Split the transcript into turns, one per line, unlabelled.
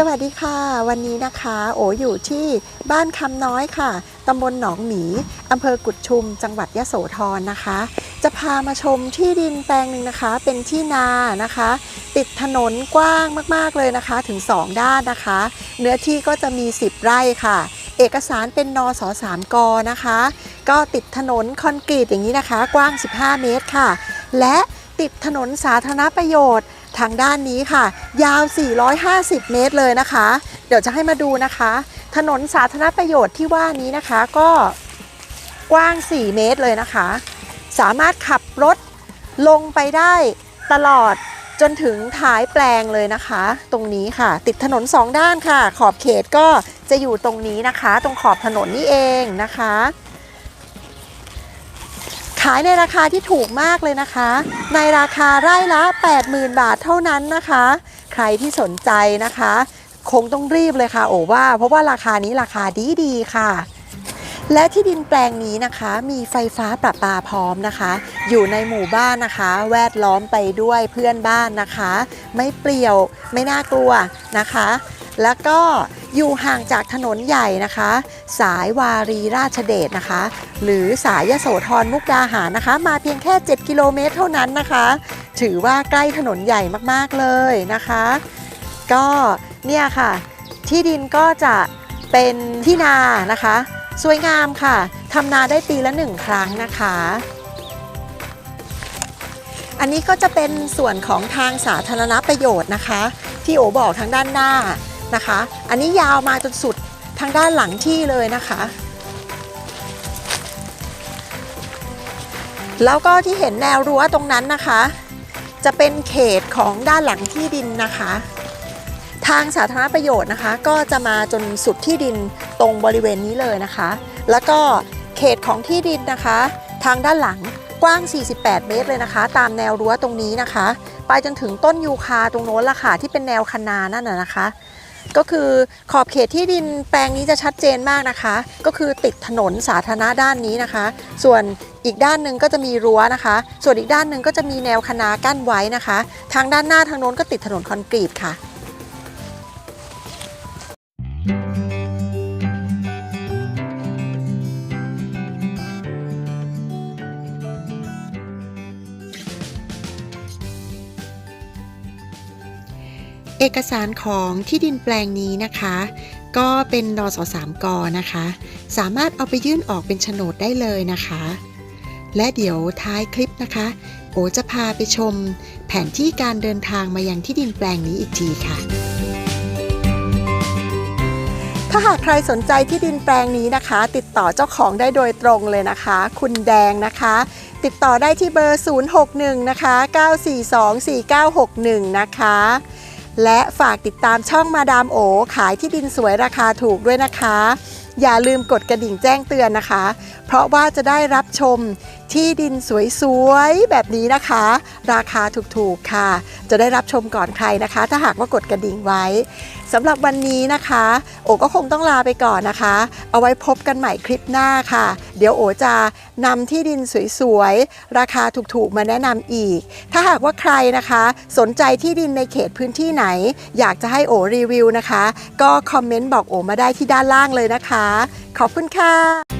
สวัสดีค่ะ วันนี้นะคะ โออยู่ที่บ้านคำน้อยค่ะตำบลหนองหมีอำเภอกุดชุม จังหวัดยะโสธรนะคะ จะพามาชมที่ดินแปลงหนึ่งนะคะ เป็นที่นานะคะ ติดถนนกว้างมากๆเลยนะคะ ถึง 2 ด้านนะคะ เนื้อที่ก็จะมี 10 ไร่ค่ะ เอกสารเป็นนส3กนะคะ ก็ติดถนนคอนกรีตอย่างนี้นะคะ กว้าง 15 เมตรค่ะ และติดถนนสาธารณประโยชน์ ทางด้านนี้ค่ะ ยาว 450 เมตรเลยนะคะ เดี๋ยวจะให้มาดูนะคะ ถนนสาธารณประโยชน์ที่ว่านี้นะคะก็กว้าง 4 เมตรเลยนะคะ สามารถขับรถลงไปได้ตลอดจนถึงท้ายแปลงเลยนะคะ ตรงนี้ค่ะ ติดถนน 2 ด้านค่ะ ขอบเขตก็จะอยู่ตรงนี้นะคะ ตรงขอบถนนนี่เองนะคะายในราคาที่ถูกมากเลยนะคะ ในราคาไร่ละ 80,000 บาทเท่านั้นนะคะ ใครที่สนใจนะคะ คงต้องรีบเลยค่ะ โอว่า เพราะว่าราคานี้ราคาดีดีค่ะ และที่ดินแปลงนี้นะคะ มีไฟฟ้าประปาพร้อมนะคะ อยู่ในหมู่บ้านนะคะ แวดล้อมไปด้วยเพื่อนบ้านนะคะ ไม่เปลี่ยวไม่น่ากลัวนะคะ แล้วก็อยู่ห่างจากถนนใหญ่นะคะ สายวารีราชเดชนะคะ หรือสายยโสธรมุกดาหารนะคะ มาเพียงแค่ 7 กิโลเมตรเท่านั้นนะคะ ถือว่าใกล้ถนนใหญ่มากๆเลยนะคะ ก็เนี่ยค่ะ ที่ดินก็จะเป็นที่นานะคะ สวยงามค่ะทำนาได้ปีละหนึ่งครั้งนะคะอันนี้ก็จะเป็นส่วนของทางสาธารณประโยชน์นะคะ ที่โอบอกทางด้านหน้า นะคะ อันนี้ยาวมาจนสุดทางด้านหลังที่เลยนะคะ แล้วก็ที่เห็นแนวรั้วตรงนั้นนะคะ จะเป็นเขตของด้านหลังที่ดินนะคะ ทางสาธารณประโยชน์นะคะ ก็จะมาจนสุดที่ดินตรงบริเวณนี้เลยนะคะ แล้วก็เขตของที่ดินนะคะ ทางด้านหลังกว้าง 48 เมตรเลยนะคะ ตามแนวรั้วตรงนี้นะคะ ไปจนถึงต้นยูคาตรงโน้นละค่ะที่เป็นแนวคันานั่นนะนะคะ ก็คือขอบเขตที่ดินแปลงนี้จะชัดเจนมากนะคะ ก็คือติดถนนสาธารณะด้านนี้นะคะ ส่วนอีกด้านหนึ่งก็จะมีรั้วนะคะ ส่วนอีกด้านหนึ่งก็จะมีแนวคนากั้นไว้นะคะ ทางด้านหน้าทางโน้นก็ติดถนนคอนกรีตค่ะ เอกสารของที่ดินแปลงนี้นะคะ ก็เป็นนสสามกนะคะ สามารถเอาไปยื่นออกเป็นโฉนดได้เลยนะคะ และเดี๋ยวท้ายคลิปนะคะ โอจะพาไปชม แผนที่การเดินทางมายังที่ดินแปลงนี้อีกทีค่ะ ถ้าหากใครสนใจที่ดินแปลงนี้นะคะ ติดต่อเจ้าของได้โดยตรงเลยนะคะ คุณแดงนะคะติดต่อได้ที่เบอร์ 061 นะคะ 9424961 นะคะ และฝากติดตามช่องมาดามโอ ขายที่ดินสวยราคาถูกด้วยนะคะ อย่าลืมกดกระดิ่งแจ้งเตือนนะคะ เพราะว่าจะได้รับชมที่ดินสวยๆ แบบนี้นะคะ ราคาถูกๆค่ะ จะได้รับชมก่อนใครนะคะ ถ้าหากว่ากดกระดิ่งไว้สำหรับวันนี้นะคะ โอก็คงต้องลาไปก่อนนะคะ เอาไว้พบกันใหม่คลิปหน้าค่ะ เดี๋ยวโอจะนำที่ดินสวยๆ ราคาถูกๆ มาแนะนำอีก ถ้าหากว่าใครนะคะ สนใจที่ดินในเขตพื้นที่ไหน อยากจะให้โอรีวิวนะคะ ก็คอมเมนต์บอกโอมาได้ที่ด้านล่างเลยนะคะ ขอบคุณค่ะ